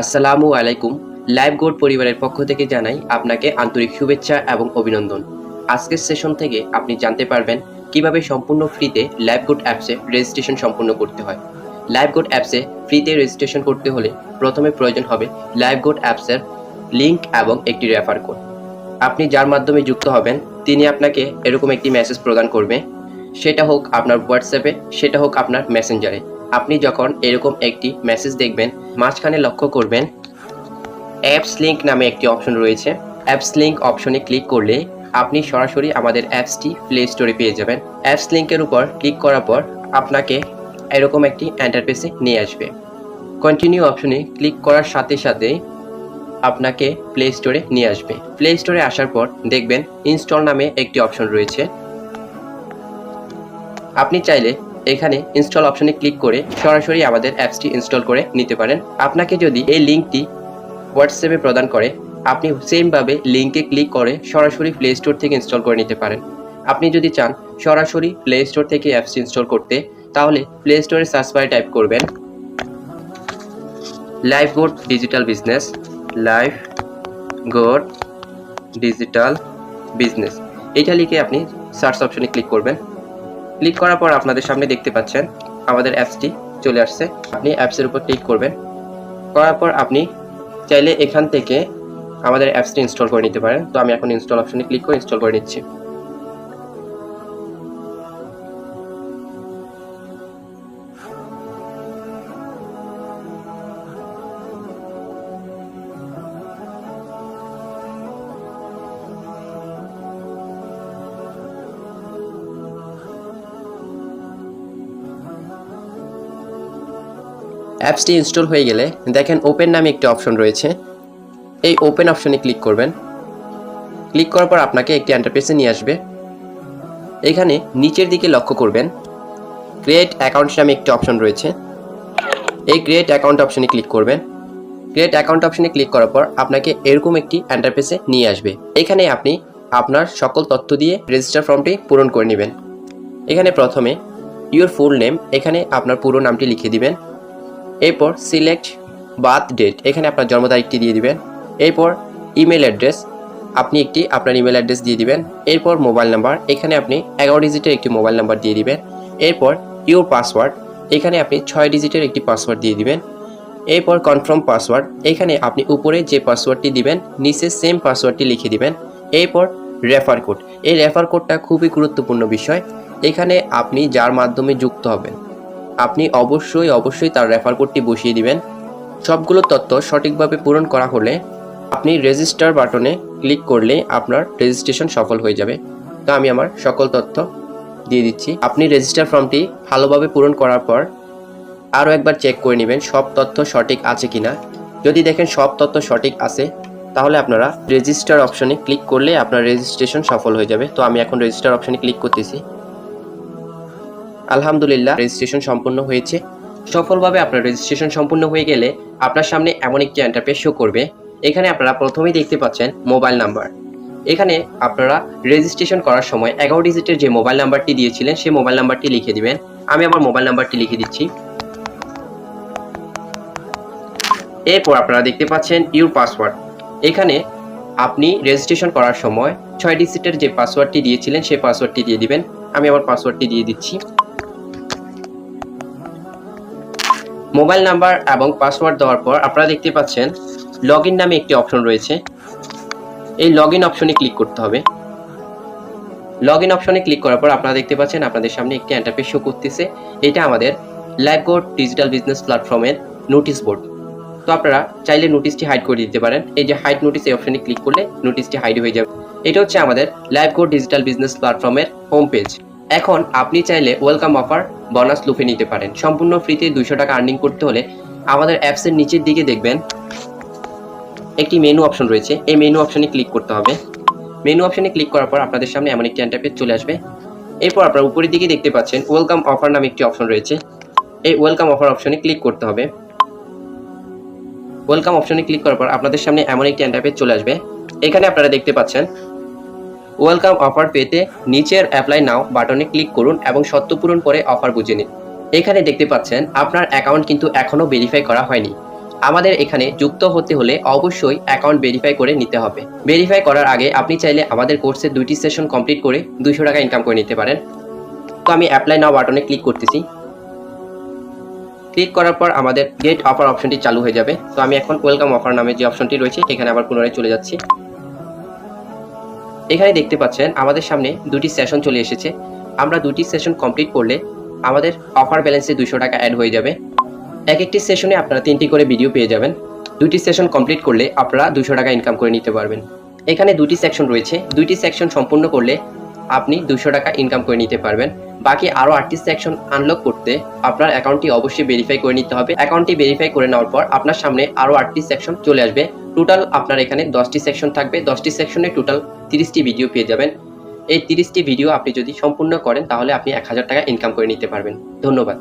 আসসালামু আলাইকুম। লাইভ গোড পরিবারের পক্ষ থেকে জানাই আপনাকে আন্তরিক শুভেচ্ছা এবং অভিনন্দন। আজকের সেশন থেকে আপনি জানতে পারবেন কীভাবে সম্পূর্ণ ফ্রিতে লাইভ গোড অ্যাপসে রেজিস্ট্রেশন সম্পূর্ণ করতে হয়। লাইভ গোড অ্যাপসে ফ্রিতে রেজিস্ট্রেশন করতে হলে প্রথমে প্রয়োজন হবে লাইভ গোড অ্যাপসের লিঙ্ক এবং একটি রেফার কোড। আপনি যার মাধ্যমে যুক্ত হবেন, তিনি আপনাকে এরকম একটি মেসেজ প্রদান করবে। সেটা হোক আপনার হোয়াটসঅ্যাপে, সেটা হোক আপনার মেসেঞ্জারে। আপনি যখন এরকম একটি মেসেজ দেখবেন, মাঝখানে লক্ষ্য করবেন অ্যাপস লিঙ্ক নামে একটি অপশন রয়েছে। অ্যাপস লিঙ্ক অপশনে ক্লিক করলে আপনি সরাসরি আমাদের অ্যাপসটি প্লে স্টোরে পেয়ে যাবেন। অ্যাপস লিঙ্কের উপর ক্লিক করার পর আপনাকে এরকম একটি এন্টারপেসে নিয়ে আসবে। কন্টিনিউ অপশনে ক্লিক করার সাথে সাথে আপনাকে প্লে স্টোরে নিয়ে আসবে। প্লে স্টোরে আসার পর দেখবেন ইনস্টল নামে একটি অপশন রয়েছে। আপনি চাইলে এখানে ইনস্টল অপশনে ক্লিক করে সরাসরি আমাদের অ্যাপসটি ইনস্টল করে নিতে পারেন। আপনাকে যদি এই লিঙ্কটি হোয়াটসঅ্যাপে প্রদান করে, আপনি সেমভাবে লিঙ্কে ক্লিক করে সরাসরি প্লে স্টোর থেকে ইনস্টল করে নিতে পারেন। আপনি যদি চান সরাসরি প্লে স্টোর থেকে অ্যাপসটি ইনস্টল করতে, তাহলে প্লে স্টোরে সার্চ বারে টাইপ করবেন live good digital business life good digital business এটা লিখে আপনি সার্চ অপশনে ক্লিক করবেন। ক্লিক করার পর আপনাদের সামনে দেখতে পাচ্ছেন আমাদের অ্যাপসটি চলে আসছে। আপনি অ্যাপসের উপর ক্লিক করবেন। করার পর আপনি চাইলে এখান থেকে আমাদের অ্যাপসটি ইনস্টল করে নিতে পারেন। তো আমি এখন ইনস্টল অপশনে ক্লিক করে ইনস্টল করে নিচ্ছি। অ্যাপসটি ইনস্টল হয়ে গেলে দেখেন ওপেন নামে একটি অপশন রয়েছে। এই ওপেন অপশনে ক্লিক করবেন। ক্লিক করার পর আপনাকে একটি অ্যান্টারপ্রেসে নিয়ে আসবে। এখানে নিচের দিকে লক্ষ্য করবেন। ক্রিয়েট অ্যাকাউন্ট নামে একটি অপশন রয়েছে। এই ক্রিয়েট অ্যাকাউন্ট অপশনে ক্লিক করবেন। ক্রিয়েট অ্যাকাউন্ট অপশনে ক্লিক করার পর আপনাকে এরকম একটি অ্যান্টারপ্রেসে নিয়ে আসবে। এখানে আপনি আপনার সকল তথ্য দিয়ে রেজিস্টার ফর্মটি পূরণ করে নেবেন। এখানে প্রথমে ইউর ফুল নেম এখানে আপনার পুরো নামটি লিখে দিবেন। এরপর সিলেক্ট বার্থ ডেট এখানে আপনার জন্ম তারিখটি দিয়ে দিবেন। এরপর ইমেল অ্যাড্রেস আপনি একটি আপনার ইমেল অ্যাড্রেস দিয়ে দিবেন। এরপর মোবাইল নাম্বার এখানে আপনি এগারো ডিজিটের একটি মোবাইল নাম্বার দিয়ে দিবেন। এরপর ইউর পাসওয়ার্ড এখানে আপনি ছয় ডিজিটের একটি পাসওয়ার্ড দিয়ে দিবেন। এরপর কনফার্ম পাসওয়ার্ড এখানে আপনি উপরে যে পাসওয়ার্ডটি দিবেন, নিচে সেম পাসওয়ার্ডটি লিখে দিবেন। এরপর রেফার কোড এই রেফার কোডটা খুবই গুরুত্বপূর্ণ বিষয়। এখানে আপনি যার মাধ্যমে যুক্ত হবেন আপনি অবশ্যই অবশ্যই তার রেফার কোডটি বসিয়ে দিবেন। সবগুলো তথ্য সঠিকভাবে পূরণ করা হলে আপনি রেজিস্টার বাটনে ক্লিক করলে আপনার রেজিস্ট্রেশন সফল হয়ে যাবে। তো আমি আমার সকল তথ্য দিয়ে দিচ্ছি। আপনি রেজিস্টার ফর্মটি ভালোভাবে পূরণ করার পর আরও একবার চেক করে নেবেন সব তথ্য সঠিক আছে কিনা। যদি দেখেন সব তথ্য সঠিক আছে, তাহলে আপনারা রেজিস্টার অপশনে ক্লিক করলে আপনার রেজিস্ট্রেশন সফল হয়ে যাবে। তো আমি এখন রেজিস্টার অপশনে ক্লিক করতেছি। আলহামদুলিল্লাহ রেজিস্ট্রেশন সম্পূর্ণ হয়েছে। সফলভাবে আপনার রেজিস্ট্রেশন সম্পূর্ণ হয়ে গেলে আপনার সামনে এমন একটি এন্টারপেজ শো করবে। এখানে আপনারা প্রথমেই দেখতে পাচ্ছেন মোবাইল নাম্বার এখানে আপনারা রেজিস্ট্রেশন করার সময় এগারো ডিজিটের যে মোবাইল নাম্বারটি দিয়েছিলেন, সেই মোবাইল নাম্বারটি লিখে দিবেন। আমি আমার মোবাইল নাম্বারটি লিখে দিচ্ছি। এরপর আপনারা দেখতে পাচ্ছেন ইউর পাসওয়ার্ড এখানে আপনি রেজিস্ট্রেশন করার সময় ছয় ডিজিটের যে পাসওয়ার্ডটি দিয়েছিলেন, সেই পাসওয়ার্ডটি দিয়ে দিবেন। আমি আমার পাসওয়ার্ডটি দিয়ে দিচ্ছি। মোবাইল নাম্বার এবং পাসওয়ার্ড দেওয়ার পর আপনারা দেখতে পাচ্ছেন লগ নামে একটি অপশন রয়েছে। এই লগ অপশনে ক্লিক করতে হবে। লগ অপশনে ক্লিক করার পর আপনারা দেখতে পাচ্ছেন, আপনাদের সামনে একটি এন্টারপেজ শো করতেছে। এটা আমাদের লাইভগোড ডিজিটাল বিজনেস প্ল্যাটফর্মের নোটিশ বোর্ড তো আপনারা চাইলে নোটিশটি হাইড করে দিতে পারেন। এই যে হাইড নোটিস এই অপশনে ক্লিক করলে নোটিশটি হাইড হয়ে যাবে। এটা হচ্ছে আমাদের লাইভগোড ডিজিটাল বিজনেস প্ল্যাটফর্মের হোম পেজ এখন আপনি চাইলে ওয়েলকাম অফার বোনাস লুফে নিতে পারেন। সম্পূর্ণ ফ্রিতে দুইশো টাকা আর্নিং করতে হলে আমাদের অ্যাপসের নিচের দিকে দেখবেন। একটি মেনু অপশন রয়েছে। এই মেনু অপশনে ক্লিক করতে হবে। মেনু অপশনে ক্লিক করার পর আপনাদের সামনে এমন একটি এন্টারপেজ চলে আসবে। এরপর আপনারা উপরের দিকে দেখতে পাচ্ছেন ওয়েলকাম অফার নামে একটি অপশন রয়েছে। এই ওয়েলকাম অফার অপশনে ক্লিক করতে হবে। ওয়েলকাম অপশনে ক্লিক করার পর আপনাদের সামনে এমন একটি এন্টারপেজ চলে আসবে। এখানে আপনারা দেখতে পাচ্ছেন ওয়েলকাম অফার পেতে নিচের অ্যাপ্লাই নাও বাটনে ক্লিক করুন এবং সত্য পূরণ করে অফার বুঝে নিন। এখানে দেখতে পাচ্ছেন আপনার অ্যাকাউন্ট কিন্তু এখনও ভেরিফাই করা হয়নি। আমাদের এখানে যুক্ত হতে হলে অবশ্যই অ্যাকাউন্ট ভেরিফাই করে নিতে হবে। ভেরিফাই করার আগে আপনি চাইলে আমাদের কোর্সের দুইটি সেশন কমপ্লিট করে দুইশো টাকা ইনকাম করে নিতে পারেন। তো আমি অ্যাপ্লাই নাও বাটনে ক্লিক করতেছি। ক্লিক করার পর আমাদের গেট অফার অপশনটি চালু হয়ে যাবে। তো আমি এখন ওয়েলকাম অফার নামে যে অপশনটি রয়েছে, এখানে আবার পুনরায় চলে যাচ্ছি। এখানে দেখতে পাচ্ছেন আমাদের সামনে দুটি সেশন চলে এসেছে। আমরা দুটি সেশন কমপ্লিট করলে আমাদের অফার ব্যালেন্সে দুশো টাকা অ্যাড হয়ে যাবে। এক একটি সেশনে আপনারা তিনটি করে ভিডিও পেয়ে যাবেন। দুটি সেশন কমপ্লিট করলে আপনারা দুশো টাকা ইনকাম করে নিতে পারবেন। এখানে দুটি সেকশন রয়েছে। দুইটি সেকশন সম্পূর্ণ করলে আপনি দুশো টাকা ইনকাম করে নিতে পারবেন। বাকি আরও আটটি সেকশন আনলক করতে আপনার অ্যাকাউন্টটি অবশ্যই ভেরিফাই করে নিতে হবে। অ্যাকাউন্টটি ভেরিফাই করে নেওয়ার পর আপনার সামনে আরও আটটি সেকশন চলে আসবে। টোটাল আপনার এখানে দশটি সেকশন থাকবে। দশটি সেকশনে টোটাল তিরিশটি ভিডিও পেয়ে যাবেন। এই তিরিশটি ভিডিও আপনি যদি সম্পূর্ণ করেন, তাহলে আপনি এক হাজার টাকা ইনকাম করে নিতে পারবেন। ধন্যবাদ।